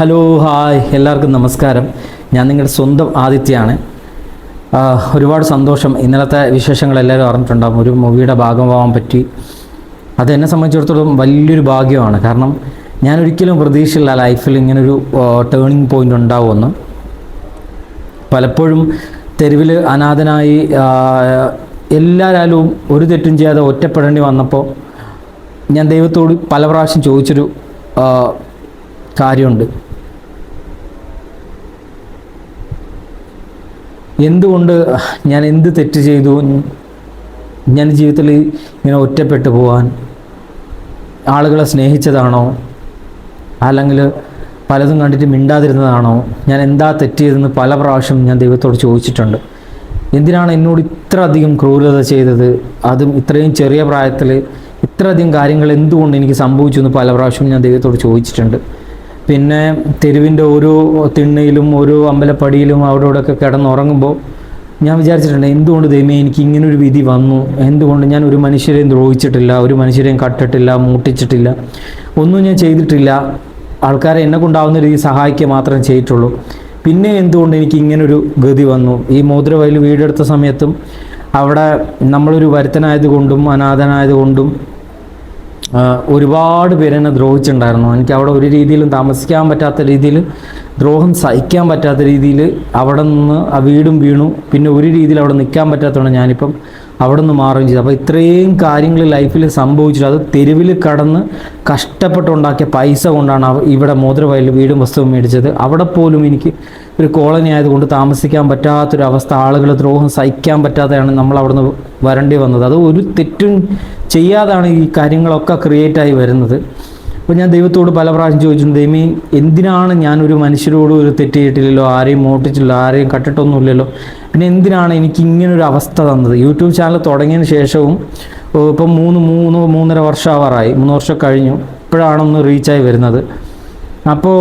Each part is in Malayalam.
Hello hi. എല്ലാവർക്കും നമസ്കാരം. ഞാൻ നിങ്ങളുടെ സ്വന്തം ആദിത്യയാണ്. ഒരുപാട് സന്തോഷം. ഇന്നലത്തെ വിശേഷങ്ങൾ എല്ലാവരും അറിഞ്ഞിട്ടുണ്ടാകും ഒരു മൂവിയുടെ ഭാഗമാവാൻ പറ്റി. അത് എന്നെ സംബന്ധിച്ചിടത്തോളം വലിയൊരു ഭാഗ്യമാണ്. കാരണം ഞാൻ ഒരിക്കലും പ്രതീക്ഷയില്ല ലൈഫിൽ ഇങ്ങനൊരു ടേണിംഗ് പോയിന്റ് ഉണ്ടാവുമെന്ന്. പലപ്പോഴും തെരുവിൽ അനാഥനായി എല്ലാരും ഒരു തെറ്റും ചെയ്യാതെ ഒറ്റപ്പെടേണ്ടി വന്നപ്പോൾ ഞാൻ ദൈവത്തോട് പല പ്രാവശ്യം ചോദിച്ചൊരു കാര്യമുണ്ട്. എന്തുകൊണ്ട് ഞാൻ എന്ത് തെറ്റ് ചെയ്തു? ഞാൻ ജീവിതത്തിൽ ഇങ്ങനെ ഒറ്റപ്പെട്ടു പോകാൻ ആളുകളെ സ്നേഹിച്ചതാണോ? അല്ലെങ്കിൽ പലതും കണ്ടിട്ട് മിണ്ടാതിരുന്നതാണോ? ഞാൻ എന്താ തെറ്റ് ചെയ്തതെന്ന് പല പ്രാവശ്യം ഞാൻ ദൈവത്തോട് ചോദിച്ചിട്ടുണ്ട്. എന്തിനാണ് എന്നോട് ഇത്ര അധികം ക്രൂരത ചെയ്തത്? അതും ഇത്രയും ചെറിയ പ്രായത്തിൽ ഇത്രയധികം കാര്യങ്ങൾ എന്തുകൊണ്ട് എനിക്ക് സംഭവിച്ചു എന്ന് പല പ്രാവശ്യം ഞാൻ ദൈവത്തോട് ചോദിച്ചിട്ടുണ്ട്. പിന്നെ തെരുവിന്റെ ഓരോ തിണ്ണയിലും ഓരോ അമ്പലപ്പടിയിലും അവിടെ ഇവിടെയൊക്കെ കിടന്നുറങ്ങുമ്പോൾ ഞാൻ വിചാരിച്ചിട്ടുണ്ട് എന്തുകൊണ്ട് ദൈവമേ എനിക്ക് ഇങ്ങനൊരു വിധി വന്നു? എന്തുകൊണ്ട് ഞാൻ ഒരു മനുഷ്യരെയും ദ്രോഹിച്ചിട്ടില്ല ഒരു മനുഷ്യരെയും കട്ടിട്ടില്ല മൂട്ടിച്ചിട്ടില്ല? ഒന്നും ഞാൻ ചെയ്തിട്ടില്ല. ആൾക്കാരെ എന്നെ കൊണ്ടാവുന്ന രീതിയിൽ സഹായിക്കുക മാത്രമേ ചെയ്തിട്ടുള്ളൂ. പിന്നെ എന്തുകൊണ്ട് എനിക്ക് ഇങ്ങനൊരു ഗതി വന്നു? ഈ മോതിരവയൽ വീടെടുത്ത സമയത്തും അവിടെ നമ്മളൊരു വരുത്തനായതുകൊണ്ടും അനാഥനായതുകൊണ്ടും ഒരുപാട് പേര് എന്നെ ദ്രോഹിച്ചിട്ടുണ്ടായിരുന്നു. എനിക്ക് അവിടെ ഒരു രീതിയിലും താമസിക്കാൻ പറ്റാത്ത രീതിയിൽ ദ്രോഹം സഹിക്കാൻ പറ്റാത്ത രീതിയിൽ അവിടെ നിന്ന് ആ വീടും വീണു. പിന്നെ ഒരു രീതിയിൽ അവിടെ നിൽക്കാൻ പറ്റാത്തതുകൊണ്ട് ഞാനിപ്പം അവിടെ നിന്ന് മാറുകയും ചെയ്തു. അപ്പോൾ ഇത്രയും കാര്യങ്ങൾ ലൈഫിൽ സംഭവിച്ചിട്ട് അത് തെരുവിൽ കടന്ന് കഷ്ടപ്പെട്ടുണ്ടാക്കിയ പൈസ കൊണ്ടാണ് ഇവിടെ മോതിരവയൽ വീടും വസ്തുവും മേടിച്ചത്. അവിടെ പോലും എനിക്ക് ഒരു കോളനി ആയതുകൊണ്ട് താമസിക്കാൻ പറ്റാത്തൊരവസ്ഥ ആളുകൾ ദ്രോഹം സഹിക്കാൻ പറ്റാതെയാണ് നമ്മൾ അവിടെ നിന്ന് വരേണ്ടി വന്നത്. അത് ഒരു തെറ്റും ചെയ്യാതാണ് ഈ കാര്യങ്ങളൊക്കെ ക്രിയേറ്റായി വരുന്നത്. അപ്പോൾ ഞാൻ ദൈവത്തോട് പല പ്രാവശ്യം ചോദിച്ചിട്ടുണ്ട് ദൈവമേ എന്തിനാണ് ഞാനൊരു മനുഷ്യരോട് ഒരു തെറ്റ് ചെയ്തിട്ടില്ലല്ലോ? ആരെയും മോട്ടിച്ചില്ല ആരെയും കട്ടിട്ടൊന്നുമില്ലല്ലോ പിന്നെ എന്തിനാണ് എനിക്ക് ഇങ്ങനെ ഒരു അവസ്ഥ തന്നത്? യൂട്യൂബ് ചാനൽ തുടങ്ങിയതിന് ശേഷവും ഇപ്പം മൂന്ന് മൂന്ന് മൂന്നര വർഷമാവാറായി. മൂന്ന് വർഷം കഴിഞ്ഞു. ഇപ്പോഴാണൊന്ന് റീച്ചായി വരുന്നത്. അപ്പോൾ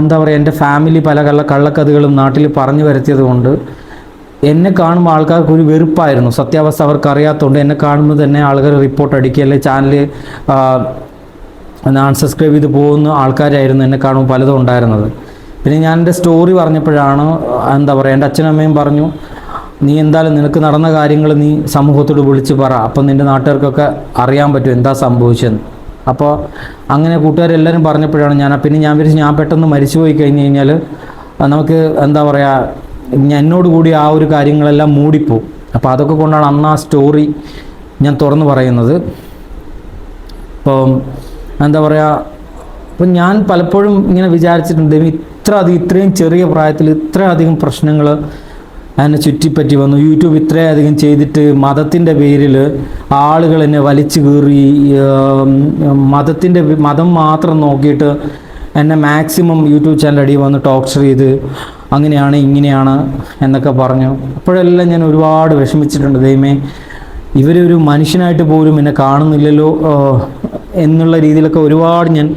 എന്താ പറയുക എന്റെ ഫാമിലി പല കള്ള കള്ളക്കഥകളും നാട്ടിൽ പറഞ്ഞു വരുത്തിയത് കൊണ്ട് എന്നെ കാണുമ്പോൾ ആൾക്കാർക്ക് ഒരു വെറുപ്പായിരുന്നു. സത്യാവസ്ഥ അവർക്ക് അറിയാത്തതുകൊണ്ട് എന്നെ കാണുമ്പോൾ തന്നെ ആൾക്കാർ റിപ്പോർട്ട് അടിക്കുക അല്ലെങ്കിൽ ചാനൽ അൺസബ്സ്ക്രൈബ് ചെയ്ത് പോകുന്ന ആൾക്കാരായിരുന്നു എന്നെ കാണുമ്പോൾ പലതും ഉണ്ടായിരുന്നത്. പിന്നെ ഞാൻ എന്റെ സ്റ്റോറി പറഞ്ഞപ്പോഴാണ് എന്താ പറയുക എന്റെ അച്ഛനും അമ്മയും പറഞ്ഞു നീ എന്തായാലും നിനക്ക് നടന്ന കാര്യങ്ങൾ നീ സമൂഹത്തോട് വിളിച്ച് പറ. അപ്പം നിന്റെ നാട്ടുകാർക്കൊക്കെ അറിയാൻ പറ്റും എന്താ സംഭവിച്ചെന്ന് അപ്പോൾ അങ്ങനെ കൂട്ടുകാരെല്ലാവരും പറഞ്ഞപ്പോഴാണ് ഞാൻ പിന്നെ ഞാൻ വിചാരിച്ചു ഞാൻ പെട്ടെന്ന് മരിച്ചു പോയി കഴിഞ്ഞ് കഴിഞ്ഞാൽ നമുക്ക് എന്താ പറയുക എന്നോട് കൂടി ആ ഒരു കാര്യങ്ങളെല്ലാം മൂടിപ്പോവും. അപ്പോൾ അതൊക്കെ കൊണ്ടാണ് അന്ന് ആ സ്റ്റോറി ഞാൻ തുറന്നു പറയുന്നത്. ഇപ്പം എന്താ പറയുക ഇപ്പം ഞാൻ പലപ്പോഴും ഇങ്ങനെ വിചാരിച്ചിട്ടുണ്ട് ഇത്ര അധികം ഇത്രയും ചെറിയ പ്രായത്തിൽ ഇത്രയധികം പ്രശ്നങ്ങൾ എന്നെ ചുറ്റിപ്പറ്റി വന്നു. യൂട്യൂബ് ഇത്രയധികം ചെയ്തിട്ട് മതത്തിന്റെ പേരിൽ ആളുകൾ എന്നെ വലിച്ചു കീറി മതത്തിന്റെ മതം മാത്രം നോക്കിയിട്ട് എന്നെ മാക്സിമം യൂട്യൂബ് ചാനൽ അടി വന്ന് ടോക്ചർ ചെയ്ത് അങ്ങനെയാണ് ഇങ്ങനെയാണ് എന്നൊക്കെ പറഞ്ഞു. അപ്പോഴെല്ലാം ഞാൻ ഒരുപാട് വിഷമിച്ചിട്ടുണ്ട്. ദൈവമേ ഇവരൊരു മനുഷ്യനായിട്ട് പോലും എന്നെ കാണുന്നില്ലല്ലോ എന്നുള്ള രീതിയിലൊക്കെ ഒരുപാട് ഞാൻ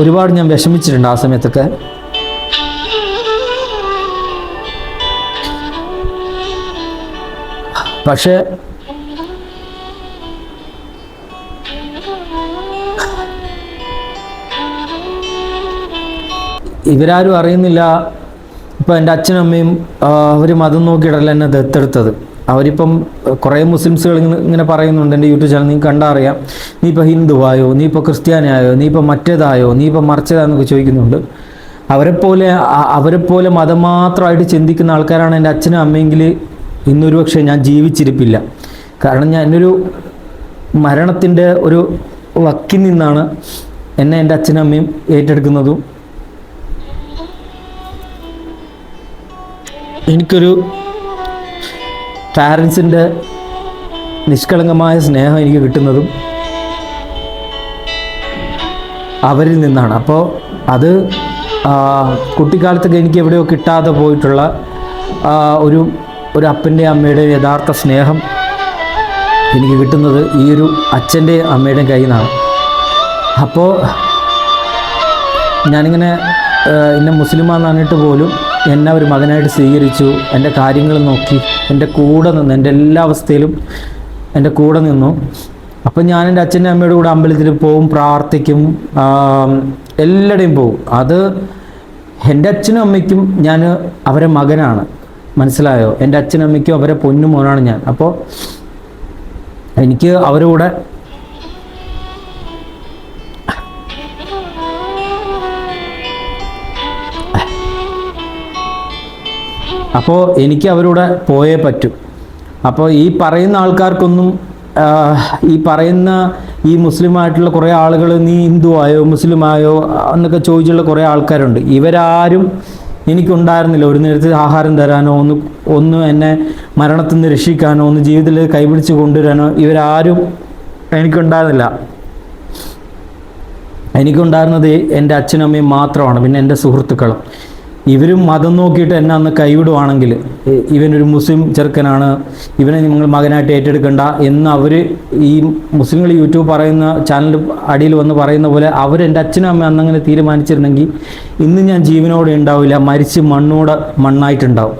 ഒരുപാട് ഞാൻ വിഷമിച്ചിട്ടുണ്ട് ആ സമയത്തൊക്കെ. പക്ഷേ ഇവരാരും അറിയുന്നില്ല. ഇപ്പം എന്റെ അച്ഛനും അമ്മയും അവർ മതം നോക്കിയിട്ടല്ല എന്നെ ദത്തെടുത്തത്. അവരിപ്പം കുറേ മുസ്ലിംസുകൾ ഇങ്ങനെ പറയുന്നുണ്ട് എന്റെ യൂട്യൂബ് ചാനൽ. നീ കണ്ടാ അറിയാം നീ ഇപ്പോൾ ഹിന്ദുവായോ നീ ഇപ്പോൾ ക്രിസ്ത്യാനിയായോ നീ ഇപ്പോൾ മറ്റേതായോ നീ ഇപ്പോൾ മറിച്ചതാന്നൊക്കെ ചോദിക്കുന്നുണ്ട്. അവരെപ്പോലെ അവരെപ്പോലെ മതം മാത്രമായിട്ട് ചിന്തിക്കുന്ന ആൾക്കാരാണ് എന്റെ അച്ഛനും അമ്മയെങ്കിൽ ഇന്നൊരു പക്ഷേ ഞാൻ ജീവിച്ചിരിപ്പില്ല. കാരണം ഞാൻ എന്നൊരു മരണത്തിന്റെ ഒരു വക്കിൽ നിന്നാണ് എന്നെ എന്റെ അച്ഛനും അമ്മയും ഏറ്റെടുക്കുന്നതും. എനിക്കൊരു പാരൻസിന്റെ നിഷ്കളങ്കമായ സ്നേഹം എനിക്ക് കിട്ടുന്നതും അവരിൽ നിന്നാണ്. അപ്പോൾ അത് കുട്ടിക്കാലത്തൊക്കെ എനിക്ക് എവിടെയോ കിട്ടാതെ പോയിട്ടുള്ള ഒരു ഒരു അപ്പന്റെ അമ്മയുടെ യഥാർത്ഥ സ്നേഹം എനിക്ക് കിട്ടുന്നത് ഈ ഒരു അച്ഛന്റെ അമ്മയുടെയും കയ്യിൽ നിന്നാണ്. അപ്പോൾ ഞാനിങ്ങനെ ഇന്ന മുസ്ലിമാന്ന് പറഞ്ഞിട്ട് പോലും എന്നെ ഒരു മകനായിട്ട് സ്വീകരിച്ചു. എന്റെ കാര്യങ്ങൾ നോക്കി. എന്റെ കൂടെ നിന്ന്. എന്റെ എല്ലാ അവസ്ഥയിലും എന്റെ കൂടെ നിന്നു. അപ്പം ഞാൻ എന്റെ അച്ഛന്റെ അമ്മയുടെ കൂടെ അമ്പലത്തിൽ പോവും പ്രാർത്ഥിക്കും എല്ലടേയും പോവും. അത് എന്റെ അച്ഛനും അമ്മയ്ക്കും ഞാൻ അവരെ മകനാണ്. മനസ്സിലായോ? എന്റെ അച്ഛനും അമ്മയ്ക്കും അവരെ പൊന്നു മോനാണ് ഞാൻ. അപ്പോൾ എനിക്ക് അവരുടെ അപ്പോൾ എനിക്ക് അവരുടെ പോയേ പറ്റൂ. അപ്പോൾ ഈ പറയുന്ന ആൾക്കാർക്കൊന്നും ഈ പറയുന്ന ഈ മുസ്ലിമായിട്ടുള്ള കുറേ ആളുകൾ നീ ഹിന്ദു ആയോ മുസ്ലിം ആയോ എന്നൊക്കെ ചോദിച്ചുള്ള കുറേ ആൾക്കാരുണ്ട്. ഇവരാരും എനിക്കുണ്ടായിരുന്നില്ല. ഒരു നേരത്തെ ആഹാരം തരാനോ ഒന്ന് ഒന്ന് എന്നെ മരണത്തിൽ നിന്ന് രക്ഷിക്കാനോ ഒന്ന് ജീവിതത്തിൽ കൈപിടിച്ച് കൊണ്ടുവരാനോ ഇവരാരും എനിക്കുണ്ടായിരുന്നില്ല. എനിക്കുണ്ടായിരുന്നത് എന്റെ അച്ഛനമ്മയും മാത്രമാണ്. പിന്നെ എന്റെ സുഹൃത്തുക്കളും. ഇവരും മതം നോക്കിയിട്ട് എന്നെ അന്ന് കൈവിടുവാണെങ്കിൽ ഇവനൊരു മുസ്ലിം ചെറുക്കനാണ് ഇവനെ നിങ്ങൾ മകനായിട്ട് ഏറ്റെടുക്കണ്ട എന്ന് അവർ ഈ മുസ്ലിങ്ങൾ യൂട്യൂബ് പറയുന്ന ചാനൽ അടിയിൽ വന്ന് പറയുന്ന പോലെ അവർ എന്റെ അച്ഛനും അമ്മ അന്നങ്ങനെ തീരുമാനിച്ചിരുന്നെങ്കിൽ ഇന്ന് ഞാൻ ജീവനോടെ ഉണ്ടാവില്ല മരിച്ച് മണ്ണോടെ മണ്ണായിട്ടുണ്ടാവും.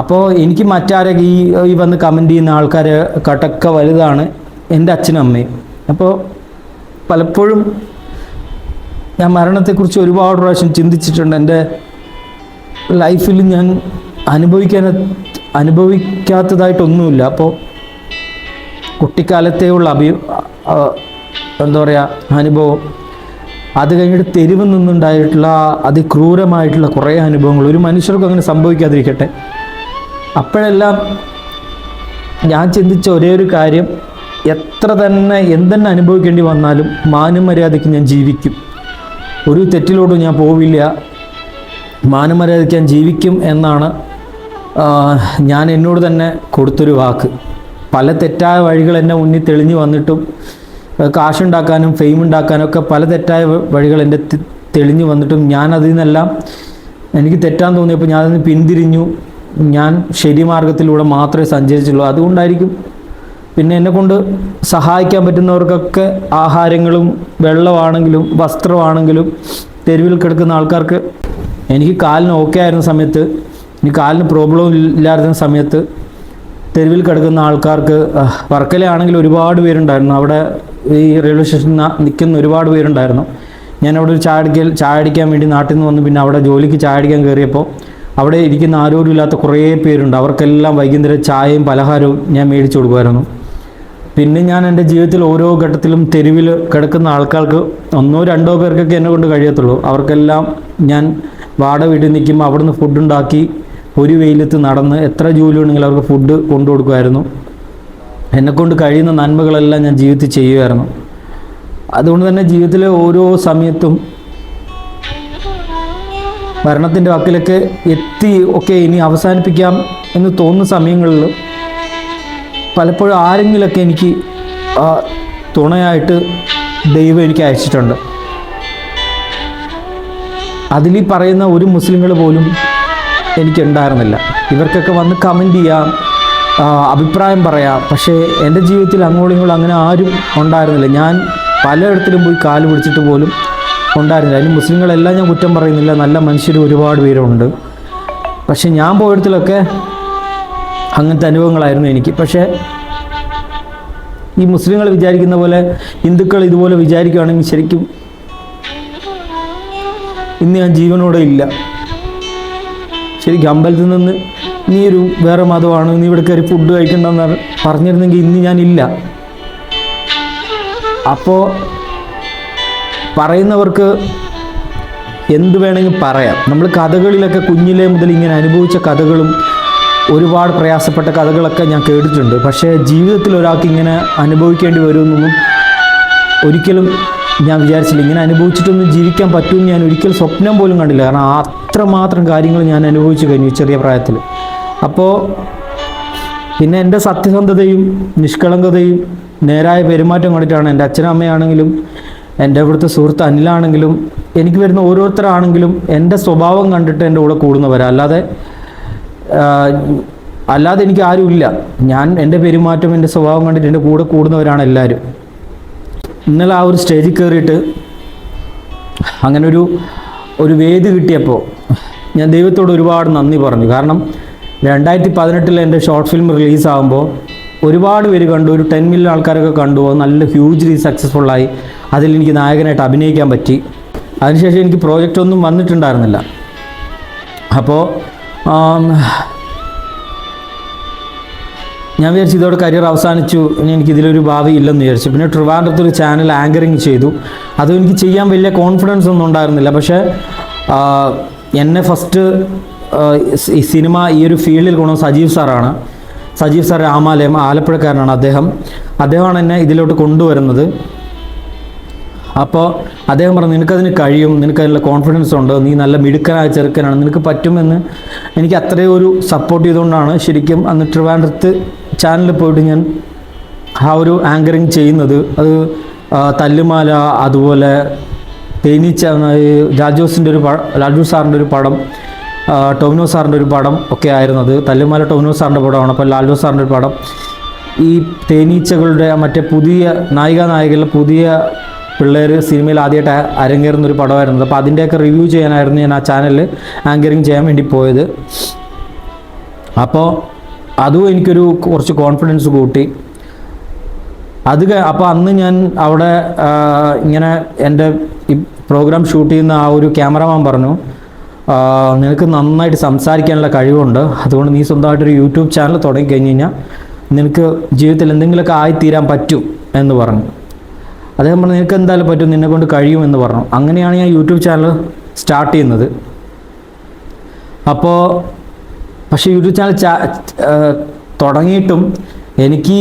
അപ്പോൾ എനിക്ക് മറ്റാരൊക്കെ ഈ ഈ വന്ന് കമന്റ് ചെയ്യുന്ന ആൾക്കാർ കട്ടക്ക വലുതാണ് എന്റെ അച്ഛനും അമ്മയും. അപ്പോൾ പലപ്പോഴും ഞാൻ മരണത്തെക്കുറിച്ച് ഒരുപാട് പ്രാവശ്യം ചിന്തിച്ചിട്ടുണ്ട്. എന്റെ ലൈഫിൽ ഞാൻ അനുഭവിക്കാൻ അനുഭവിക്കാത്തതായിട്ടൊന്നുമില്ല. അപ്പോൾ കുട്ടിക്കാലത്തെയുള്ള അഭി എന്താ പറയുക അനുഭവം. അത് കഴിഞ്ഞിട്ട് തെരുവിൽ നിന്നുണ്ടായിട്ടുള്ള അതിക്രൂരമായിട്ടുള്ള കുറേ അനുഭവങ്ങൾ. ഒരു മനുഷ്യർക്കും അങ്ങനെ സംഭവിക്കാതിരിക്കട്ടെ. അപ്പോഴെല്ലാം ഞാൻ ചിന്തിച്ച ഒരേ ഒരു കാര്യം. എത്ര തന്നെ എന്തെന്നെ അനുഭവിക്കേണ്ടി വന്നാലും മാനം മര്യാദയ്ക്ക് ഞാൻ ജീവിക്കും. ഒരു തെറ്റിലോട്ടും ഞാൻ പോവില്ല. മാനം മര്യാദയ്ക്ക് ഞാൻ ജീവിക്കും എന്നാണ് ഞാൻ എന്നോട് തന്നെ കൊടുത്തൊരു വാക്ക്. പല തെറ്റായ വഴികൾ എന്റെ മുന്നിൽ തെളിഞ്ഞു വന്നിട്ടും കാശുണ്ടാക്കാനും ഫെയിം ഉണ്ടാക്കാനും ഒക്കെ പല തെറ്റായ വഴികൾ എന്റെ തെളിഞ്ഞു വന്നിട്ടും ഞാൻ അതിൽ നിന്നെല്ലാം എനിക്ക് തെറ്റാൻ തോന്നിയപ്പോൾ ഞാൻ അതിന് പിന്തിരിഞ്ഞു. ഞാൻ ശരി മാർഗത്തിലൂടെ മാത്രമേ സഞ്ചരിച്ചുള്ളൂ. അതുകൊണ്ടായിരിക്കും പിന്നെ എന്നെ കൊണ്ട് സഹായിക്കാൻ പറ്റുന്നവർക്കൊക്കെ ആഹാരങ്ങളും വെള്ളമാണെങ്കിലും വസ്ത്രമാണെങ്കിലും തെരുവിൽ കിടക്കുന്ന ആൾക്കാർക്ക് എനിക്ക് കാലിന് ഓക്കെ ആയിരുന്ന സമയത്ത് ഇനി കാലിന് പ്രോബ്ലം ഇല്ലായിരുന്ന സമയത്ത് തെരുവിൽ കിടക്കുന്ന ആൾക്കാർക്ക് വർക്കലയാണെങ്കിൽ ഒരുപാട് പേരുണ്ടായിരുന്നു. അവിടെ ഈ റെയിൽവേ സ്റ്റേഷനിൽ നിൽക്കുന്ന ഒരുപാട് പേരുണ്ടായിരുന്നു. ഞാനവിടെ ഒരു ചായ അടിക്കൽ ചായ അടിക്കാൻ വേണ്ടി നാട്ടിൽ നിന്ന് വന്ന് പിന്നെ അവിടെ ജോലിക്ക് ചായ അടിക്കാൻ കയറിയപ്പോൾ അവിടെ ഇരിക്കുന്ന ആരോഗ്യമില്ലാത്ത കുറേ പേരുണ്ട്. അവർക്കെല്ലാം വൈകുന്നേരം ചായയും പലഹാരവും ഞാൻ മേടിച്ചു കൊടുക്കുമായിരുന്നു. പിന്നെ ഞാൻ എന്റെ ജീവിതത്തിൽ ഓരോ ഘട്ടത്തിലും തെരുവിൽ കിടക്കുന്ന ആൾക്കാർക്ക് ഒന്നോ രണ്ടോ പേർക്കൊക്കെ എന്നെ കൊണ്ട് കഴിയത്തുള്ളൂ. അവർക്കെല്ലാം ഞാൻ വാട വീട്ടിൽ നിൽക്കുമ്പോൾ അവിടുന്ന് ഫുഡ് ഉണ്ടാക്കി ഒരു വെയിലത്ത് നടന്ന് എത്ര ജോലി ഉണ്ടെങ്കിലും അവർക്ക് ഫുഡ് കൊണ്ടു കൊടുക്കുമായിരുന്നു. എന്നെക്കൊണ്ട് കഴിയുന്ന നന്മകളെല്ലാം ഞാൻ ജീവിതത്തിൽ ചെയ്യുമായിരുന്നു. അതുകൊണ്ട് തന്നെ ജീവിതത്തിലെ ഓരോ സമയത്തും മരണത്തിന്റെ വാക്കിലൊക്കെ എത്തി ഒക്കെ ഇനി അവസാനിപ്പിക്കാം എന്ന് തോന്നുന്ന സമയങ്ങളിൽ പലപ്പോഴും ആരെങ്കിലൊക്കെ എനിക്ക് തുണയായിട്ട് ദൈവം എനിക്ക് അയച്ചിട്ടുണ്ട്. അതിൽ പറയുന്ന ഒരു മുസ്ലിങ്ങൾ പോലും എനിക്കുണ്ടായിരുന്നില്ല. ഇവർക്കൊക്കെ വന്ന് കമന്റ് ചെയ്യാം അഭിപ്രായം പറയാം. പക്ഷേ എന്റെ ജീവിതത്തിൽ ഇങ്ങോട്ടും അങ്ങനെ ആരും ഉണ്ടായിരുന്നില്ല. ഞാൻ പലയിടത്തിലും പോയി കാൽ പിടിച്ചിട്ട് പോലും ഉണ്ടായിരുന്നില്ല. അതിന് മുസ്ലിങ്ങളെല്ലാം ഞാൻ കുറ്റം പറയുന്നില്ല. നല്ല മനുഷ്യർ ഒരുപാട് പേരുണ്ട്. പക്ഷേ ഞാൻ പോയിടത്തിലൊക്കെ അങ്ങനത്തെ അനുഭവങ്ങളായിരുന്നു എനിക്ക്. പക്ഷേ ഈ മുസ്ലിങ്ങൾ വിചാരിക്കുന്ന പോലെ ഹിന്ദുക്കൾ ഇതുപോലെ വിചാരിക്കുകയാണെങ്കിൽ ശരിക്കും ഇന്ന് ഞാൻ ജീവനോടെ ഇല്ല. ശരിക്കും അമ്പലത്തിൽ നിന്ന് നീ ഒരു വേറെ മതമാണ് നീ ഇവിടെ കയറി ഫുഡ് കഴിക്കണ്ടെന്ന് പറഞ്ഞിരുന്നെങ്കിൽ ഇന്ന് ഞാനില്ല അപ്പോൾ പറയുന്നവർക്ക് എന്ത് വേണമെങ്കിൽ പറയാം. നമ്മൾ കഥകളിലൊക്കെ കുഞ്ഞിലെ മുതൽ ഇങ്ങനെ അനുഭവിച്ച കഥകളും ഒരുപാട് പ്രയാസപ്പെട്ട കഥകളൊക്കെ ഞാൻ കേട്ടിട്ടുണ്ട്. പക്ഷേ ജീവിതത്തിൽ ഒരാൾക്ക് ഇങ്ങനെ അനുഭവിക്കേണ്ടി വരുമെന്നൊന്നും ഒരിക്കലും ഞാൻ വിചാരിച്ചില്ല ഇങ്ങനെ അനുഭവിച്ചിട്ടൊന്നും ജീവിക്കാൻ പറ്റുമെന്ന് ഞാൻ ഒരിക്കൽ സ്വപ്നം പോലും കണ്ടില്ല. കാരണം അത്രമാത്രം കാര്യങ്ങൾ ഞാൻ അനുഭവിച്ചു കഴിഞ്ഞു ചെറിയ പ്രായത്തിൽ അപ്പോൾ പിന്നെ എന്റെ സത്യസന്ധതയും നിഷ്കളങ്കതയും നേരായ പെരുമാറ്റം കണ്ടിട്ടാണ് എന്റെ അച്ഛനമ്മയാണെങ്കിലും എന്റെ ഇവിടുത്തെ സുഹൃത്ത് അനിലാണെങ്കിലും എനിക്ക് വരുന്ന ഓരോരുത്തരാണെങ്കിലും എന്റെ സ്വഭാവം കണ്ടിട്ട് എന്റെ കൂടെ കൂടുന്നവരാ. അല്ലാതെ അല്ലാതെ എനിക്ക് ആരുമില്ല. ഞാൻ എന്റെ പെരുമാറ്റം എന്റെ സ്വഭാവം കണ്ടിട്ട് എന്റെ കൂടെ കൂടുന്നവരാണ് എല്ലാവരും. ഇന്നലെ ആ ഒരു സ്റ്റേജിൽ കയറിയിട്ട് അങ്ങനെ ഒരു ഒരു വേദി കിട്ടിയപ്പോൾ ഞാൻ ദൈവത്തോട് ഒരുപാട് നന്ദി പറഞ്ഞു. കാരണം രണ്ടായിരത്തി പതിനെട്ടിൽ എന്റെ ഷോർട്ട് ഫിലിം റിലീസാകുമ്പോൾ ഒരുപാട് പേര് കണ്ടു ഒരു ടെൻ മില്യൺ ആൾക്കാരൊക്കെ കണ്ടു. അത് നല്ല ഹ്യൂജ്ലി സക്സസ്ഫുള്ളായി അതിൽ എനിക്ക് നായകനായിട്ട് അഭിനയിക്കാൻ പറ്റി. അതിനുശേഷം എനിക്ക് പ്രോജക്റ്റ് ഒന്നും വന്നിട്ടുണ്ടായിരുന്നില്ല. അപ്പോൾ ഞാൻ വിചാരിച്ചു ഇതോടെ കരിയർ അവസാനിച്ചു. ഇനി എനിക്ക് ഇതിലൊരു ഭാവി ഇല്ലെന്ന് വിചാരിച്ചു. പിന്നെ ട്രിവാൻഡ്രത്ത് ഒരു ചാനൽ ആങ്കറിങ് ചെയ്തു. അതും എനിക്ക് ചെയ്യാൻ വലിയ കോൺഫിഡൻസ് ഒന്നും ഉണ്ടായിരുന്നില്ല. പക്ഷേ എന്നെ ഫസ്റ്റ് ഈ സിനിമ ഈ ഒരു ഫീൽഡിൽ കൊണ്ടുവന്ന സജീവ് സാറാണ്. സജീവ് സാർ രാമാലയം ആലപ്പുഴക്കാരനാണ് അദ്ദേഹം. അദ്ദേഹമാണ് എന്നെ ഇതിലോട്ട് കൊണ്ടുവരുന്നത്. അപ്പോൾ അദ്ദേഹം പറഞ്ഞു നിനക്കതിന് കഴിയും നിനക്കതിനുള്ള കോൺഫിഡൻസ് ഉണ്ട് നീ നല്ല മിടുക്കനായ ചെറുക്കനാണ് നിനക്ക് പറ്റുമെന്ന് എനിക്ക് അത്രയും ഒരു സപ്പോർട്ട് ചെയ്തുകൊണ്ടാണ് ശരിക്കും അന്ന് ട്രിവാൻഡ്രത്ത് ചാനലിൽ പോയിട്ട് ഞാൻ ആ ഒരു ആങ്കറിങ് ചെയ്യുന്നത്. അത് തല്ലുമാല അതുപോലെ തേനീച്ച രാജോസിന്റെ ഒരു പടം രാജു സാറിന്റെ ഒരു പടം ടോമിനോ സാറിന്റെ ഒരു പടം ഒക്കെ ആയിരുന്നത് തല്ലുമാല ടോമിനോ സാറിന്റെ പടമാണ് അപ്പോൾ ലാൽജോ സാറിന്റെ ഒരു പടം. ഈ തേനീച്ചകളുടെ മറ്റേ പുതിയ നായിക നായകരുടെ പുതിയ പിള്ളേർ സിനിമയിൽ ആദ്യമായിട്ട് അരങ്ങേറുന്ന ഒരു പടമായിരുന്നത് അപ്പോൾ അതിന്റെയൊക്കെ റിവ്യൂ ചെയ്യാനായിരുന്നു ഞാൻ ആ ചാനലിൽ ആങ്കറിങ് ചെയ്യാൻ വേണ്ടി പോയത്. അപ്പോൾ അതും എനിക്കൊരു കുറച്ച് കോൺഫിഡൻസ് കൂട്ടി. അത് അപ്പോൾ അന്ന് ഞാൻ അവിടെ ഇങ്ങനെ എന്റെ ഈ പ്രോഗ്രാം ഷൂട്ട് ചെയ്യുന്ന ആ ഒരു ക്യാമറമാൻ പറഞ്ഞു നിനക്ക് നന്നായിട്ട് സംസാരിക്കാനുള്ള കഴിവുണ്ട്. അതുകൊണ്ട് നീ സ്വന്തമായിട്ടൊരു യൂട്യൂബ് ചാനൽ തുടങ്ങി കഴിഞ്ഞ് കഴിഞ്ഞാൽ നിനക്ക് ജീവിതത്തിൽ എന്തെങ്കിലുമൊക്കെ ആയിത്തീരാൻ പറ്റും എന്ന് പറഞ്ഞു. അദ്ദേഹം പറഞ്ഞു നിനക്ക് എന്തായാലും പറ്റും നിന്നെ കൊണ്ട് കഴിയുമെന്ന് പറഞ്ഞു. അങ്ങനെയാണ് ഞാൻ യൂട്യൂബ് ചാനൽ സ്റ്റാർട്ട് ചെയ്യുന്നത്. അപ്പോൾ പക്ഷേ യൂട്യൂബ് ചാനൽ തുടങ്ങിയിട്ടും എനിക്ക്